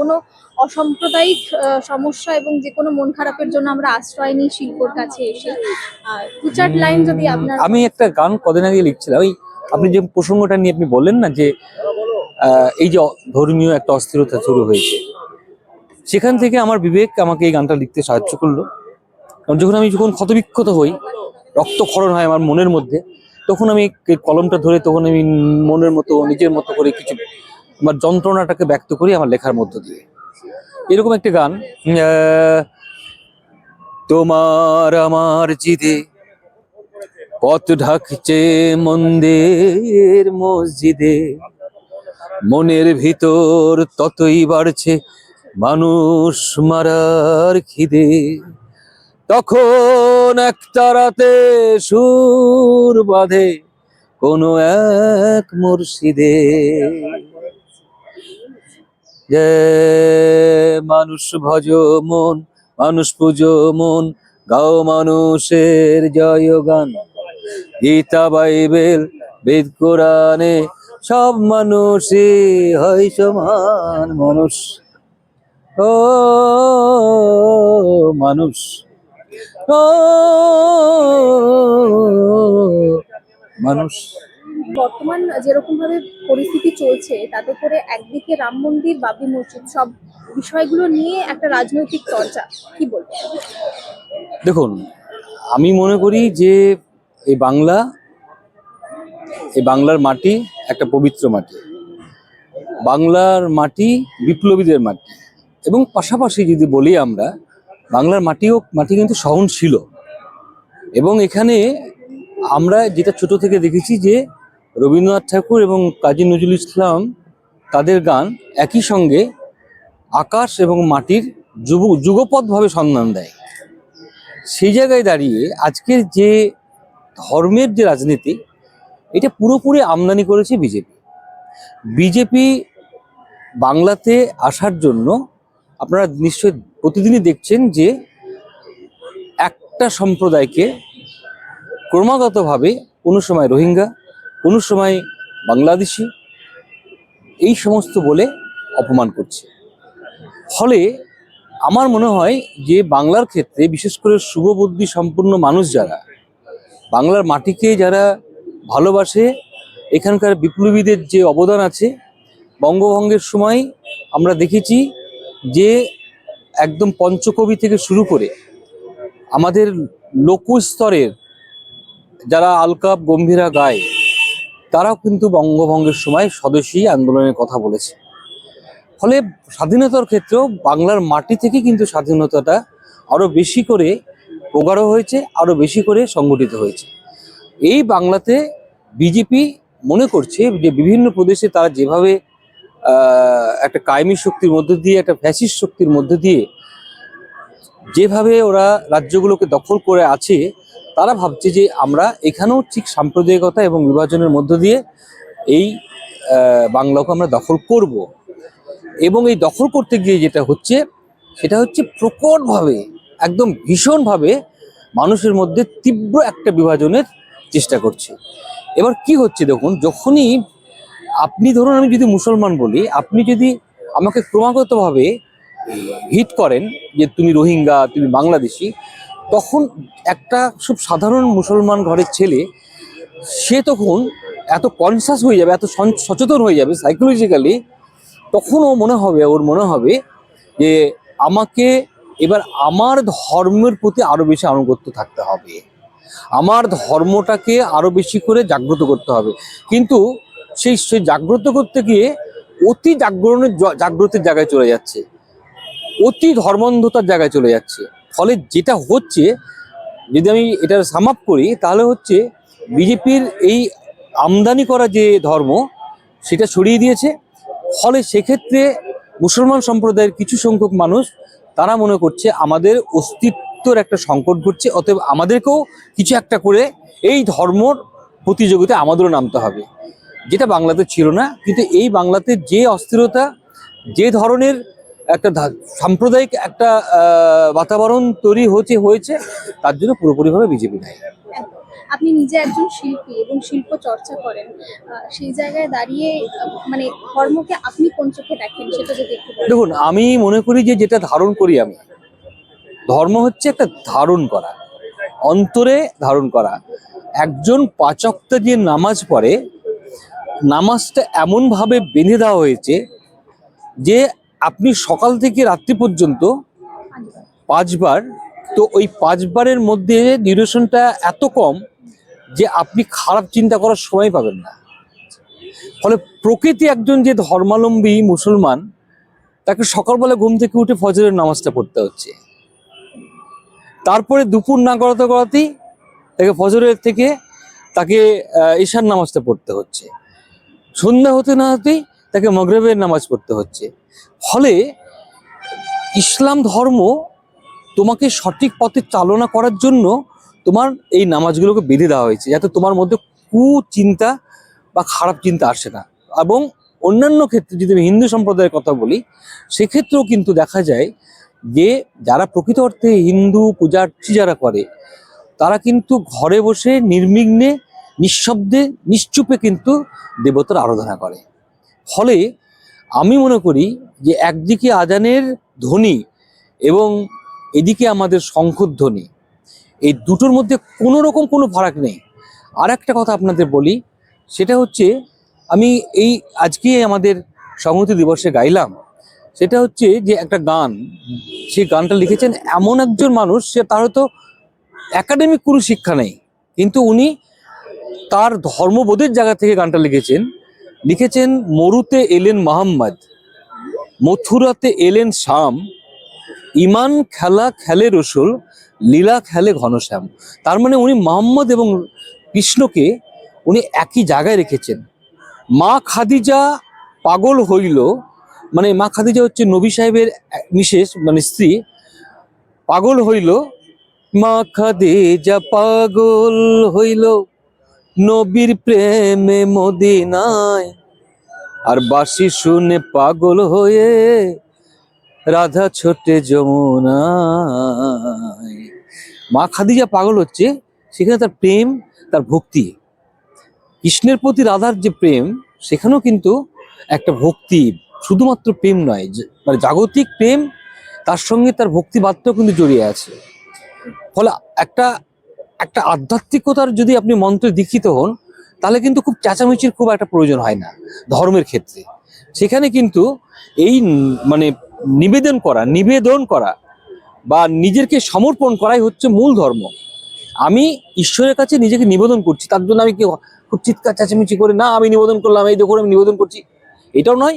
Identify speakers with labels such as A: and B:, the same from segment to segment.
A: কোনো অসাম্প্রদায়িক সমস্যা এবং যে কোনো মন খারাপের জন্য আমরা আশ্রয় নিই শিল্পর কাছে এসে। দু চার লাইন যদি আপনার
B: আমি একটা গান কদিন আগে লিখছিলাম। ওই আপনি যে প্রসঙ্গটা নিয়ে আপনি বললেন না যে এই যে ধর্মীয় একটা অস্থিরতা শুরু হয়েছে সেখান থেকে আমার বিবেক আমাকে এই গানটা লিখতে সাহায্য করল। কারণ যখন আমি যখন ক্ষতবিক্ষত হই রক্তক্ষরণ হয় আমার মনের মধ্যে তখন আমি কলমটা ধরে তখন আমি মনের মতো নিজের মতো করে কিছু আমার যন্ত্রণাটাকে ব্যক্ত করি আমার লেখার মধ্য দিয়ে। এরকম একটা গান তোমার আমার জিদে পথ ঢাকছে মন্দির মসজিদে, মনের ভিতর ততই বাড়ছে মানুষ মারার খিদে। তখন একটা রাতে সুর বাঁধে কোনো এক মুর্শিদে। যে মানুষ ভজ মন, মানুষ পুজো মন, গাও মানুষের জয় গান। গীতা, বাইবেল, বেদ, কোরআনে সব মানুষই হয় সমান মানুষ। ও মানুষ। ও মানুষ।
A: বর্তমান যেরকম ভাবে পরিস্থিতি চলছে, তাতে করে একদিকে রাম মন্দির, বাবরি মসজিদ, সব বিষয়গুলো নিয়ে একটা রাজনৈতিক চর্চা। কি বলব
B: দেখুন, আমি মনে করি যে এই বাংলা, এই বাংলার মাটি একটা পবিত্র মাটি। বাংলার মাটি বিপ্লবীদের মাটি। এবং পাশাপাশি যদি বলি আমরা, বাংলার মাটিও মাটি কিন্তু সহনশীল। এবং এখানে আমরা যেটা ছোট থেকে দেখেছি যে রবীন্দ্রনাথ ঠাকুর এবং কাজী নজরুল ইসলাম তাদের গান একই সঙ্গে আকাশ এবং মাটির যুব যুগপৎভাবে সন্ধান দেয়। সেই জায়গায় দাঁড়িয়ে আজকের যে ধর্মের যে রাজনীতি, এটা পুরোপুরি আমদানি করেছে বিজেপি। বিজেপি বাংলাতে আসার জন্য আপনারা নিশ্চয় প্রতিদিনই দেখছেন যে একটা সম্প্রদায়কে ক্রমাগতভাবে কোনো সময় রোহিঙ্গা কোনো সময় বাংলাদেশি এই সমস্ত বলে অপমান করছে। ফলে আমার মনে হয় যে বাংলার ক্ষেত্রে, বিশেষ করে শুভবুদ্ধি সম্পন্ন মানুষ যারা, বাংলার মাটিকে যারা ভালোবাসে, এখানকার বিপ্লবীদের যে অবদান আছে, বঙ্গভঙ্গের সময় আমরা দেখেছি যে একদম পঞ্চকবি থেকে শুরু করে আমাদের লোকস্তরের যারা আলকাপ গম্ভীরা গায় তারাও কিন্তু বঙ্গভঙ্গের সময় স্বদেশী আন্দোলনের কথা বলেছে। ফলে স্বাধীনতার ক্ষেত্রেও বাংলার মাটি থেকে কিন্তু স্বাধীনতাটা আরও বেশি করে প্রগাঢ় হয়েছে আরও বেশি করে সংগঠিত হয়েছে। এই বাংলাতে বিজেপি মনে করছে যে বিভিন্ন প্রদেশে তারা যেভাবে একটা কায়েমি শক্তির মধ্যে দিয়ে, একটা ফ্যাসিস্ট শক্তির মধ্যে দিয়ে যেভাবে ওরা রাজ্যগুলোকে দখল করে আছে তারা ভাবছে যে আমরা এখানেও ঠিক সাম্প্রদায়িকতা এবং বিভাজনের মধ্য দিয়ে এই বাংলাকে আমরা দখল করব। এবং এই দখল করতে গিয়ে যেটা হচ্ছে, সেটা হচ্ছে প্রকটভাবে, একদম ভীষণভাবে মানুষের মধ্যে তীব্র একটা বিভাজনের চেষ্টা করছে। এবার কি হচ্ছে দেখুন, যখনই আপনি ধরুন আমি যদি মুসলমান বলি, আপনি যদি আমাকে ক্রমাগতভাবে হিট করেন যে তুমি রোহিঙ্গা, তুমি বাংলাদেশি তখন একটা খুব সাধারণ মুসলমান ঘরের ছেলে, সে তখন এত কনসাস হয়ে যাবে, এত সচেতন হয়ে যাবে সাইকোলজিক্যালি তখন ও মনে হবে, ওর মনে হবে যে আমাকে এবার আমার ধর্মের প্রতি আরও বেশি আনুগত্য থাকতে হবে। আমার ধর্মটাকে আরও বেশি করে জাগ্রত করতে হবে। কিন্তু সেই, সে জাগ্রত করতে গিয়ে অতি জাগরণের জাগ্রতের জায়গায় চলে যাচ্ছে। অতি ধর্মান্ধতার জায়গায় চলে যাচ্ছে। ফলে যেটা হচ্ছে, যদি আমি এটা সাম করি, তাহলে হচ্ছে বিজেপির এই আমদানি করা যে ধর্ম, সেটা ছড়িয়ে দিয়েছে। ফলে সেক্ষেত্রে মুসলমান সম্প্রদায়ের কিছু সংখ্যক মানুষ, তারা মনে করছে আমাদের অস্তিত্বর একটা সংকট ঘটছে, অতএব আমাদেরকেও কিছু একটা করে এই ধর্মর প্রতিযোগিতায় আমাদেরও নামতে হবে। যেটা বাংলাতে ছিল না, কিন্তু এই বাংলাতে যে অস্থিরতা, যে ধরনের একটা সাম্প্রদায়িক একটা বাতাবরণ তৈরি হচ্ছে হয়েছে তার জন্য পুরোপুরিভাবে বিজেপি দায়ী।
A: আপনি নিজে একজন শিল্পী এবং শিল্প চর্চা করেন সেই জায়গায় দাঁড়িয়ে মানে ধর্মকে আপনি কোন চোখে দেখেন সেটা যদি একটু
B: দেখুন আমি মনে করি যে যেটা ধারণ করি আমি ধর্ম হচ্ছে একটা ধারণ করা অন্তরে ধারণ করা। একজন পাচকটা যে নামাজ পড়ে নামাজটা এমনভাবে বেঁধে দেওয়া হয়েছে যে আপনি সকাল থেকে রাত্রি পর্যন্ত পাঁচবার, তো ওই পাঁচবারের মধ্যে ডিউরেশনটা এত কম যে আপনি খারাপ চিন্তা করার সময় পাবেন না। ফলে প্রকৃতি একজন যে ধর্মালম্বী মুসলমান, তাকে সকালবেলা ঘুম থেকে উঠে ফজরের নামাজটা পড়তে হচ্ছে। তারপরে দুপুর না করাতে করাতেই তাকে ফজরের থেকে তাকে ঈশার নামাজটা পড়তে হচ্ছে। সন্ধ্যা হতে না হতেই তাকে মগরেবের নামাজ পড়তে হচ্ছে। ফলে ইসলাম ধর্ম তোমাকে সঠিক পথে চালনা করার জন্য তোমার এই নামাজগুলোকে বেঁধে দেওয়া হয়েছে, যাতে তোমার মধ্যে কুচিন্তা বা খারাপ চিন্তা আসে না। এবং অন্যান্য ক্ষেত্রে যদি আমি হিন্দু সম্প্রদায়ের কথা বলি, সেক্ষেত্রেও কিন্তু দেখা যায় যে যারা প্রকৃত অর্থে হিন্দু পূজার্চি যারা করে, তারা কিন্তু ঘরে বসে নির্বিঘ্নে, নিঃশব্দে, নিশ্চুপে কিন্তু দেবতার আরাধনা করে। ফলে আমি মনে করি যে একদিকে আজানের ধ্বনি এবং এদিকে আমাদের শঙ্খধ্বনি। এই দুটোর মধ্যে কোনো রকম কোনো ফারাক নেই। আর একটা কথা আপনাদের বলি, সেটা হচ্ছে আমি এই আজকে আমাদের সংহতি দিবসে গাইলাম, সেটা হচ্ছে যে একটা গান সেই গানটা লিখেছেন এমন একজন মানুষ, সে তার হয়তো একাডেমিক কোনো শিক্ষা নেই, কিন্তু উনি তার ধর্মবোধের জায়গা থেকে গানটা লিখেছেন। লিখেছেন, মরুতে এলেন মোহাম্মদ, মথুরাতে এলেন শাম ইমান খেলা খেলে রসুল, লীলা খেলে ঘনশ্যাম তার মানে উনি মোহাম্মদ এবং কৃষ্ণকে উনি একই জায়গায় রেখেছেন। মা খাদিজা পাগল হইল মানে মা খাদিজা হচ্ছে নবী সাহেবের মিশেষ মানে স্ত্রী, পাগল হইল। মা খাদিজা পাগল হইল। নবীর প্রেমে মদিনায়। আর বাসি শুনে পাগল হয়ে রাধা ছোটে যমুনায়। মা খাদিজা পাগল হচ্ছে, সেখানে তার প্রেম, তার ভক্তি। কৃষ্ণের প্রতি রাধার যে প্রেম, সেখানেও কিন্তু একটা ভক্তি, শুধুমাত্র প্রেম নয় মানে জাগতিক প্রেম, তার সঙ্গে তার ভক্তিবাদটাও কিন্তু জড়িয়ে আছে। ফলে একটা একটা আধ্যাত্মিকতার যদি আপনি মন্ত্রে দীক্ষিত হন, তাহলে কিন্তু খুব চেঁচামেচির খুব একটা প্রয়োজন হয় না ধর্মের ক্ষেত্রে। সেখানে কিন্তু এই মানে নিবেদন করা নিবেদন করা বা নিজেকে সমর্পণ করাই হচ্ছে মূল ধর্ম। আমি ঈশ্বরের কাছে নিজেকে নিবেদন করছি, তার জন্য আমি কি খুব চিৎকার, চেঁচামেচি করে, না, আমি নিবেদন করলাম, এই দেখুন আমি নিবেদন করছি। এটাও নয়,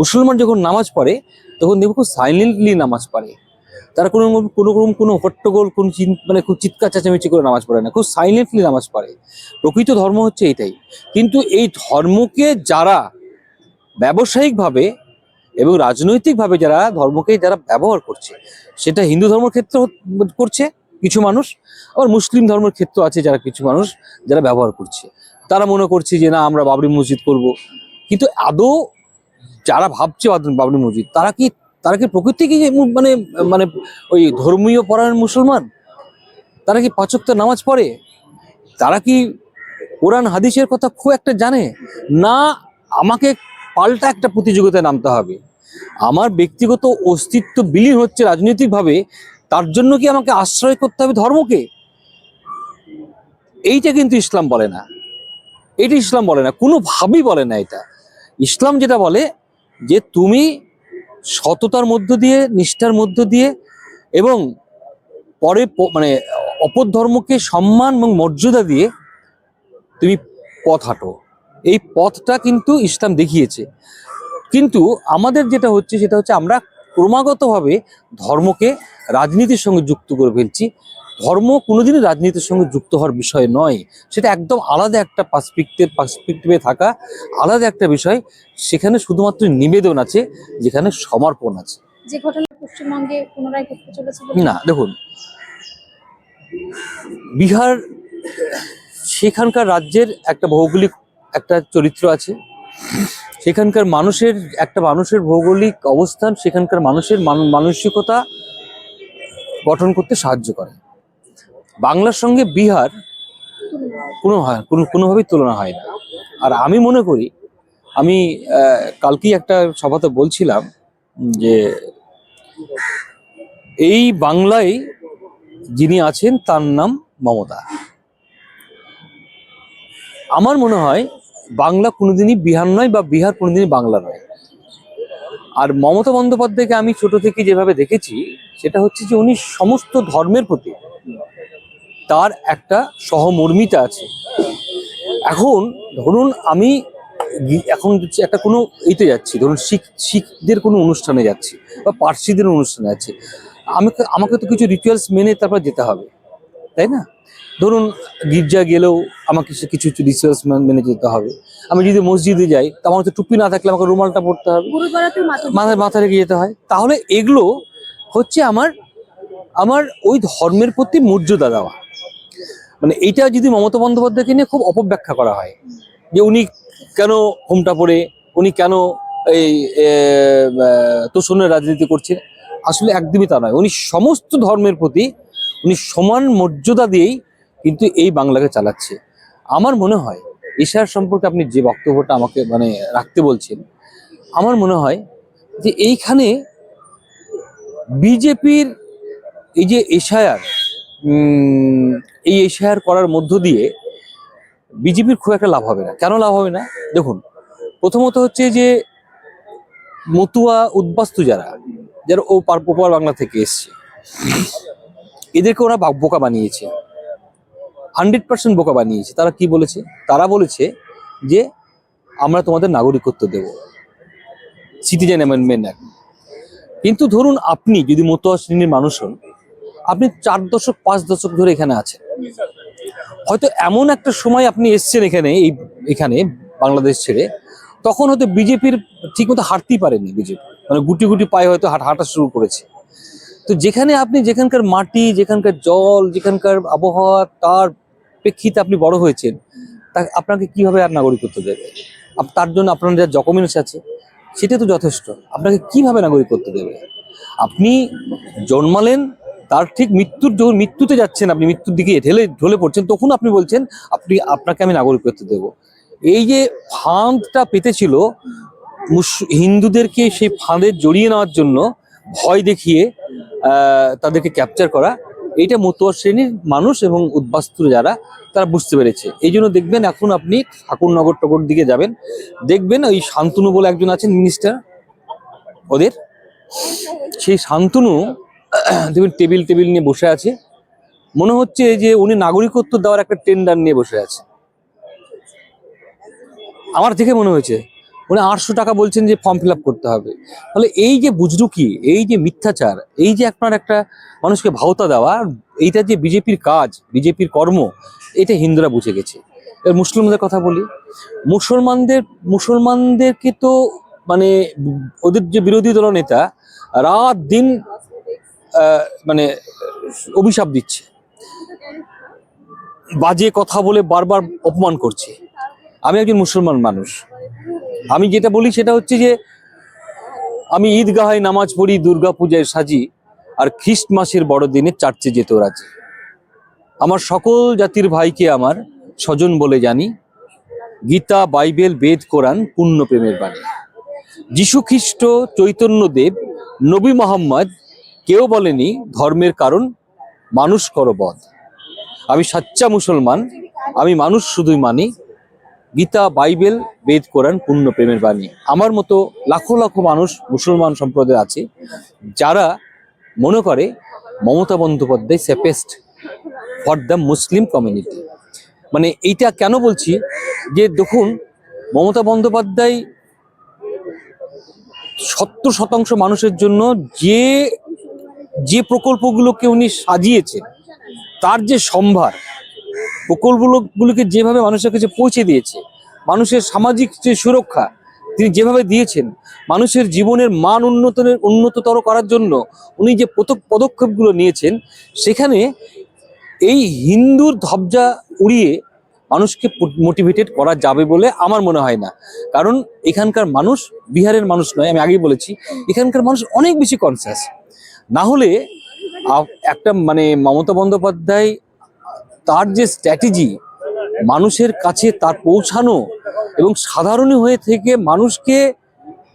B: মুসলমান যখন নামাজ পড়ে, তখন দেখব খুব সাইলেন্টলি নামাজ পড়ে। তারা কোনো কোনো রকম, কোনো হট্টগোল, কোন মানে খুব চিৎকার, চেঁচামেচি করে নামাজ পড়ে না, খুব সাইলেন্টলি নামাজ পড়ে। প্রকৃত ধর্ম হচ্ছে এটাই। কিন্তু এই ধর্মকে যারা ব্যবসায়িকভাবে এবং রাজনৈতিকভাবে যারা, ধর্মকে যারা ব্যবহার করছে, সেটা হিন্দু ধর্মের ক্ষেত্রে করছে কিছু মানুষ, আবার মুসলিম ধর্মের ক্ষেত্র আছে যারা কিছু মানুষ যারা ব্যবহার করছে। তারা মনে করছে যে, না, আমরা বাবরি মসজিদ করব। কিন্তু আদৌ যারা ভাবছে বাবরি মসজিদ, তারা কি তারা কি প্রকৃতি কি মানে মানে ওই ধর্মীয় পরায়ণ মুসলমান? তারা কি পাচকটা নামাজ পড়ে? তারা কি কোরআন, হাদিসের কথা খুব একটা জানে? না, আমাকে পাল্টা একটা প্রতিযোগিতায় নামতে হবে। আমার ব্যক্তিগত অস্তিত্ব বিলীন হচ্ছে রাজনৈতিকভাবে, তার জন্য কি আমাকে আশ্রয় করতে হবে ধর্মকে? এইটা কিন্তু ইসলাম বলে না। এটা ইসলাম বলে না, কোনোভাবেই বলে না এটা। ইসলাম যেটা বলে যে তুমি সততার মধ্য দিয়ে, নিষ্ঠার মধ্য দিয়ে এবং পরে মানে অপর ধর্মকে সম্মান এবং মর্যাদা দিয়ে তুমি পথ হাঁটো। এই পথটা কিন্তু ইসলাম দেখিয়েছে। কিন্তু আমাদের যেটা হচ্ছে সেটা হচ্ছে আমরা ক্রমাগতভাবে ধর্মকে রাজনীতির সঙ্গে যুক্ত করে ফেলছি। ধর্ম কোনোদিনই রাজনীতির সঙ্গে যুক্ত হওয়ার বিষয় নয়। সেটা একদম আলাদা একটা পার্সপেক্টিভ পার্সপেক্টিভে থাকা আলাদা একটা বিষয়। সেখানে শুধুমাত্র নিবেদন আছে যেখানে সমর্পণ আছে।
A: যে ঘটনা পশ্চিমবঙ্গে পুনরায় ঘটতে চলেছে
B: না দেখুন বিহার সেখানকার রাজ্যের একটা ভৌগোলিক একটা চরিত্র আছে। সেখানকার মানুষের একটা মানুষের ভৌগোলিক অবস্থান সেখানকার মানুষের মান- মানসিকতা গঠন করতে সাহায্য করে। বাংলার সঙ্গে বিহার কোনো কোনো, কোনোভাবেই তুলনা হয় না। আর আমি মনে করি, আমি কালকেই একটা সভাতে বলছিলাম যে এই বাংলায় যিনি আছেন, তার নাম মমতা। আমার মনে হয়, বাংলা কোনোদিনই বিহার নয় বা বিহার কোনোদিনই বাংলা নয়। আর মমতা বন্দ্যোপাধ্যায়কে আমি ছোট থেকে যেভাবে দেখেছি, সেটা হচ্ছে যে উনি সমস্ত ধর্মের প্রতি তার একটা সহমর্মিতা আছে। এখন ধরুন আমি এখন হচ্ছে একটা কোনো ইতে যাচ্ছি ধরুন শিখ শিখদের কোনো অনুষ্ঠানে যাচ্ছি বা পার্সিদের অনুষ্ঠানে যাচ্ছি আমাকে আমাকে তো কিছু রিচুয়ালস মেনে তারপর যেতে হবে তাই না? ধরুন গির্জা গেলেও আমাকে সে কিছু কিছু রিচুয়ালস মেনে যেতে হবে। আমি যদি মসজিদে যাই তা আমার তো টুপি না থাকলে আমাকে রুমালটা পরতে হবে। মাথায় মাথা রেখে যেতে হয়। তাহলে এগুলো হচ্ছে আমার আমার ওই ধর্মের প্রতি মর্যাদা দেওয়া। মানে এইটা যদি মমতা বন্দ্যোপাধ্যায়কে নিয়ে খুব অপব্যাখ্যা করা হয়, যে উনি কেন হোমটা পড়ে, উনি কেন এই তোষণের রাজনীতি করছেন আসলে একদমই তা নয়। উনি সমস্ত ধর্মের প্রতি উনি সমান মর্যাদা দিয়েই কিন্তু এই বাংলাকে চালাচ্ছে। আমার মনে হয়, এশিয়ার সম্পর্কে আপনি যে বক্তব্যটা আমাকে মানে রাখতে বলছেন, আমার মনে হয় যে এইখানে বিজেপির এই যে এশায়ার এই এশিয়ার করার মধ্য দিয়ে বিজেপির খুব একটা লাভ হবে না। কেন লাভ হবে না? দেখুন, প্রথমত হচ্ছে যে মতুয়া উদ্বাস্তু যারা যারা ও পার ওপার বাংলা থেকে এসছে, এদেরকে ওরা বোকা বানিয়েছে। হান্ড্রেড পার্সেন্ট বোকা বানিয়েছে। তারা কি বলেছে? তারা বলেছে যে আমরা তোমাদের নাগরিকত্ব দেব। সিটিজেন অ্যামেন্ডমেন্ট কিন্তু ধরুন আপনি যদি মতুয়া শ্রেণির মানুষ হন আপনি চার দশক, পাঁচ দশক ধরে এখানে আছেন। হয়তো এমন একটা সময় আপনি এসছেন এখানে, এই, এখানে, বাংলাদেশ ছেড়ে। তখন হয়তো বিজেপির ঠিকমতো হাঁটতেই পারেনি বিজেপি। মানে গুটি গুটি পায়ে হয়তো হাঁটা শুরু করেছে। তো যেখানে আপনি, যেখানকার মাটি, যেখানকার জল, যেখানকার আবহাওয়া, তার প্রেক্ষিতে আপনি বড় হয়েছেন, তা আপনাকে কীভাবে আর নাগরিকত্ব দেবে? তার জন্য আপনার যা ডকুমেন্টস আছে, সেটা তো যথেষ্ট। আপনাকে কীভাবে নাগরিকত্ব দেবে? আপনি জন্মালেন তার ঠিক মৃত্যুর যখন মৃত্যুতে যাচ্ছেন, আপনি মৃত্যুর দিকে ঢেলে, ঢলে পড়ছেন, তখন আপনি বলছেন, আপনি, আপনাকে আমি নাগরিকত্ব দেব। এই যে ফাঁদটা পেতেছিল হিন্দুদেরকে সেই ফাঁদে জড়িয়ে নেওয়ার জন্য ভয় দেখিয়ে তাদেরকে ক্যাপচার করা, এইটা মতুয়া শ্রেণির মানুষ এবং উদ্বাস্তু যারা, তারা বুঝতে পেরেছে। এই জন্য দেখবেন এখন আপনি ঠাকুরনগর টগর দিকে যাবেন। দেখবেন ওই শান্তনু বলে একজন আছেন মিনিস্টার ওদের। সেই শান্তনু দেখবেন টেবিল টেবিল নিয়ে বসে আছে। মনে হচ্ছে যে উনি নাগরিকত্ব দেওয়ার একটা টেন্ডার নিয়ে বসে আছে। আমার দেখে মনে হয়েছে, উনি আটশো টাকা বলছেন যে ফর্ম ফিল করতে হবে। তাহলে এই যে বুজরুকি, এই যে মিথ্যাচার, এই যে আপনার একটা মানুষকে ভাওতা দেওয়া, এইটা যে বিজেপির কাজ, বিজেপির কর্ম, এটা হিন্দুরা বুঝে গেছে। এবার মুসলিমদের কথা বলি। মুসলমানদের, মুসলমানদেরকে তো মানে ওদের যে বিরোধী দল নেতা, রাত দিন মানে অভিশাপ দিচ্ছে। বাজে কথা বলে বারবার অপমান করছে। আমি একজন মুসলমান মানুষ। আমি যেটা বলি সেটা হচ্ছে যে, আমি ঈদগাহায় নামাজ পড়ি, দুর্গা পূজায় সাজি, আর খ্রিস্টমাসের বড়দিনে চার্চে যেতেও রাজি। আমার সকল জাতির ভাইকে আমার স্বজন বলে জানি, গীতা, বাইবেল, বেদ, কোরআন পূর্ণ প্রেমের বাণী। যীশু খ্রিস্ট চৈতন্য দেব নবী মোহাম্মদ কেউ বলেনি ধর্মের কারণ, মানুষ করো বধ। আমি সাচ্চা মুসলমান, আমি মানুষ শুধুই মানি। গীতা, বাইবেল, বেদ, কোরআন পূর্ণ প্রেমের বাণী। আমার মতো লাখো লাখো মানুষ মুসলমান সম্প্রদায় আছে, যারা মনে করে মমতা বন্দ্যোপাধ্যায় সেপেস্ট ফর দ্য মুসলিম কমিউনিটি। মানে এইটা কেন বলছি? যে দেখুন, মমতা বন্দ্যোপাধ্যায় সত্তর শতাংশ মানুষের জন্য যে যে প্রকল্পগুলোকে উনি সাজিয়েছেন, তার যে সম্ভার, প্রকল্পগুলোকে যেভাবে মানুষের কাছে পৌঁছে দিয়েছে, মানুষের সামাজিক যে সুরক্ষা তিনি যেভাবে দিয়েছেন, মানুষের জীবনের মান উন্নতনের, উন্নততর করার জন্য উনি যে পদক- পদক্ষেপগুলো নিয়েছেন, সেখানে এই হিন্দুর ধবজা উড়িয়ে মানুষকে মোটিভেটেড করা যাবে বলে আমার মনে হয় না। কারণ এখানকার মানুষ বিহারের মানুষ নয়, আমি আগেই বলেছি, এখানকার মানুষ অনেক বেশি কনসিয়াস না হলে একটা মানে মমতা বন্দ্যোপাধ্যায় তার যে স্ট্র্যাটেজি মানুষের কাছে তার পৌঁছানো এবং সাধারণ হয়ে থেকে মানুষকে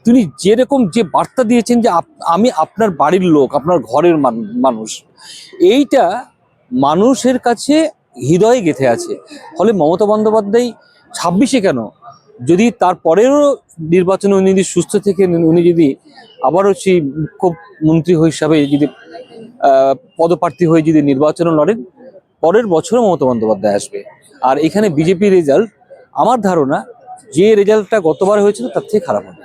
B: তিনি যেরকম যে বার্তা দিয়েছেন যে আমি আপনার বাড়ির লোক, আপনার ঘরের মান- মানুষ, এইটা মানুষের কাছে হৃদয়ে গেঁথে আছে। ফলে মমতা বন্দ্যোপাধ্যায় ছাব্বিশে কেন? যদি তার পরেরও নির্বাচনে উনি যদি সুস্থ থেকে উনি যদি আবারও সেই মুখ্যমন্ত্রী হিসাবে যদি পদপ্রার্থী হয়ে যদি নির্বাচন লড়েন, পরের বছরও মমতা বন্দ্যোপাধ্যায় আসবে। আর এখানে বিজেপি রেজাল্ট আমার ধারণা যে রেজাল্টটা গতবার হয়েছিল তার থেকে খারাপ হবে।